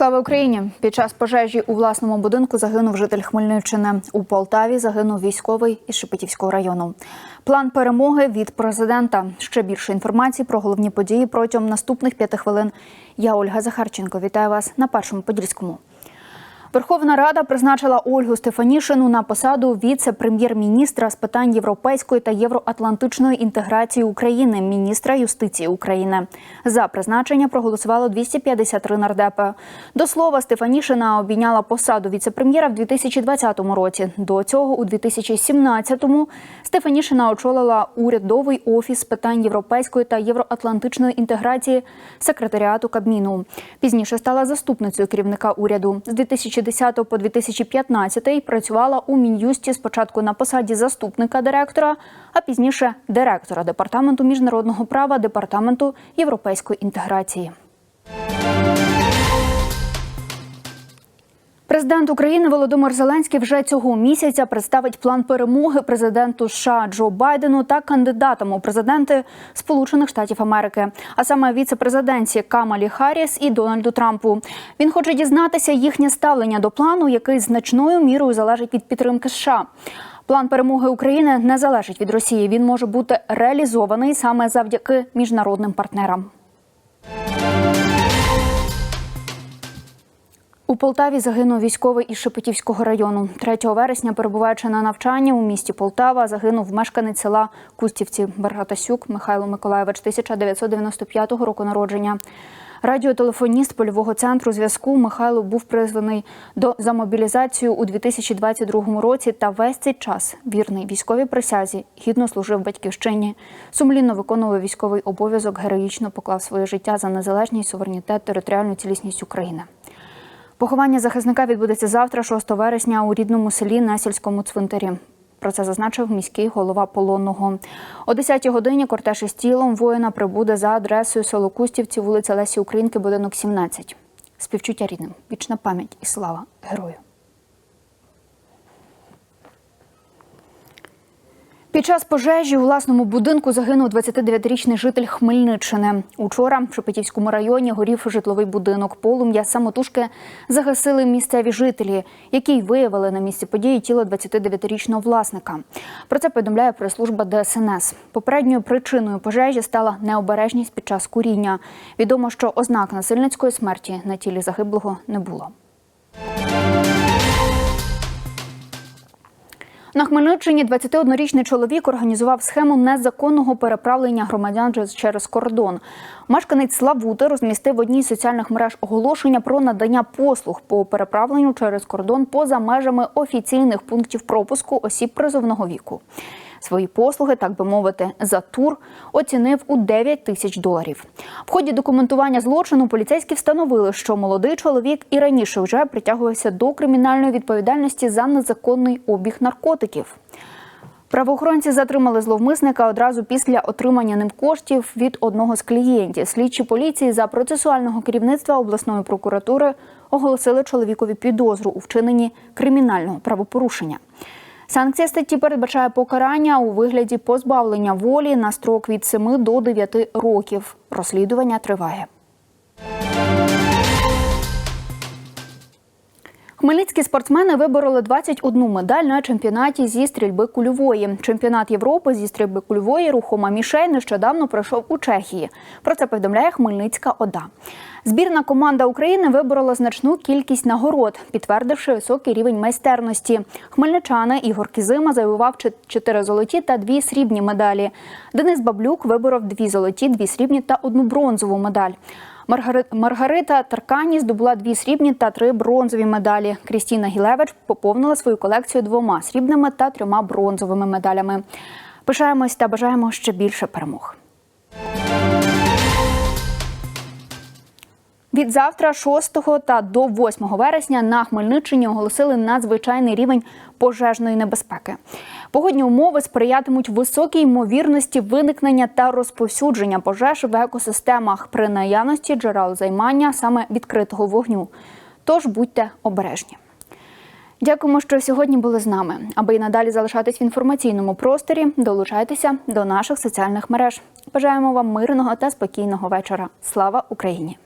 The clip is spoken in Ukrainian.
Слава Україні! Під час пожежі у власному будинку загинув житель Хмельниччини. У Полтаві загинув військовий із Шепетівського району. План перемоги від президента. Ще більше інформації про головні події протягом наступних п'яти хвилин. Я Ольга Захарченко. Вітаю вас на першому подільському. Верховна Рада призначила Ольгу Стефанішину на посаду віце-прем'єр-міністра з питань європейської та євроатлантичної інтеграції України, міністра юстиції України. За призначення проголосувало 253 нардепи. До слова, Стефанішина обійняла посаду віце-прем'єра в 2020 році. До цього у 2017-му Стефанішина очолила урядовий офіс з питань європейської та євроатлантичної інтеграції секретаріату Кабміну. Пізніше стала заступницею керівника уряду з 2010 по 2015 працювала у мін'юсті спочатку на посаді заступника директора, а пізніше директора департаменту міжнародного права департаменту європейської інтеграції. Президент України Володимир Зеленський вже цього місяця представить план перемоги президенту США Джо Байдену та кандидатам у президенти Сполучених Штатів Америки, а саме віце-президенті Камалі Харріс і Дональду Трампу. Він хоче дізнатися їхнє ставлення до плану, який значною мірою залежить від підтримки США. План перемоги України не залежить від Росії. Він може бути реалізований саме завдяки міжнародним партнерам. У Полтаві загинув військовий із Шепетівського району. 3 вересня, перебуваючи на навчанні у місті Полтава, загинув мешканець села Кустівці Бергатасюк Михайло Миколаєвич, 1995 року народження. Радіотелефоніст польового центру зв'язку Михайло був призваний до за мобілізацію у 2022 році та весь цей час вірний військовій присязі гідно служив батьківщині. Сумлінно виконував військовий обов'язок, героїчно поклав своє життя за незалежність, суверенітет, територіальну цілісність України. Поховання захисника відбудеться завтра, 6 вересня, у рідному селі на сільському цвинтарі. Про це зазначив міський голова полонного. О 10-й годині кортеж із тілом воїна прибуде за адресою село Кустівці, вулиця Лесі Українки, будинок 17. Співчуття рідним, вічна пам'ять і слава герою. Під час пожежі у власному будинку загинув 29-річний житель Хмельниччини. Учора в Шепетівському районі горів житловий будинок. Полум'я самотужки загасили місцеві жителі, які й виявили на місці події тіло 29-річного власника. Про це повідомляє прес-служба ДСНС. Попередньою причиною пожежі стала необережність під час куріння. Відомо, що ознак насильницької смерті на тілі загиблого не було. На Хмельниччині 21-річний чоловік організував схему незаконного переправлення громадян через кордон. Мешканець Славути розмістив в одній з соціальних мереж оголошення про надання послуг по переправленню через кордон поза межами офіційних пунктів пропуску осіб призовного віку. Свої послуги, так би мовити, за тур оцінив у 9 тисяч доларів. В ході документування злочину поліцейські встановили, що молодий чоловік і раніше вже притягувався до кримінальної відповідальності за незаконний обіг наркотиків. Правоохоронці затримали зловмисника одразу після отримання ним коштів від одного з клієнтів. Слідчі поліції за процесуального керівництва обласної прокуратури оголосили чоловікові підозру у вчиненні кримінального правопорушення. Санкція статті передбачає покарання у вигляді позбавлення волі на строк від 7 до 9 років. Розслідування триває. Хмельницькі спортсмени вибороли 21 медаль на чемпіонаті зі стрільби кульової. Чемпіонат Європи зі стрільби кульової рухома мішель нещодавно пройшов у Чехії. Про це повідомляє Хмельницька ОДА. Збірна команда України виборола значну кількість нагород, підтвердивши високий рівень майстерності. Хмельничани Ігор Кізима завоював 4 золоті та 2 срібні медалі. Денис Баблюк виборов 2 золоті, 2 срібні та одну бронзову медаль. Маргарита Таркані здобула дві срібні та три бронзові медалі. Крістіна Гілевич поповнила свою колекцію двома срібними та трьома бронзовими медалями. Пишаємось та бажаємо ще більше перемог. Від завтра, 6 та до 8 вересня, на Хмельниччині оголосили надзвичайний рівень пожежної небезпеки. Погодні умови сприятимуть високій ймовірності виникнення та розповсюдження пожеж в екосистемах при наявності джерел займання саме відкритого вогню. Тож будьте обережні. Дякуємо, що сьогодні були з нами. Аби і надалі залишатись в інформаційному просторі, долучайтеся до наших соціальних мереж. Бажаємо вам мирного та спокійного вечора. Слава Україні!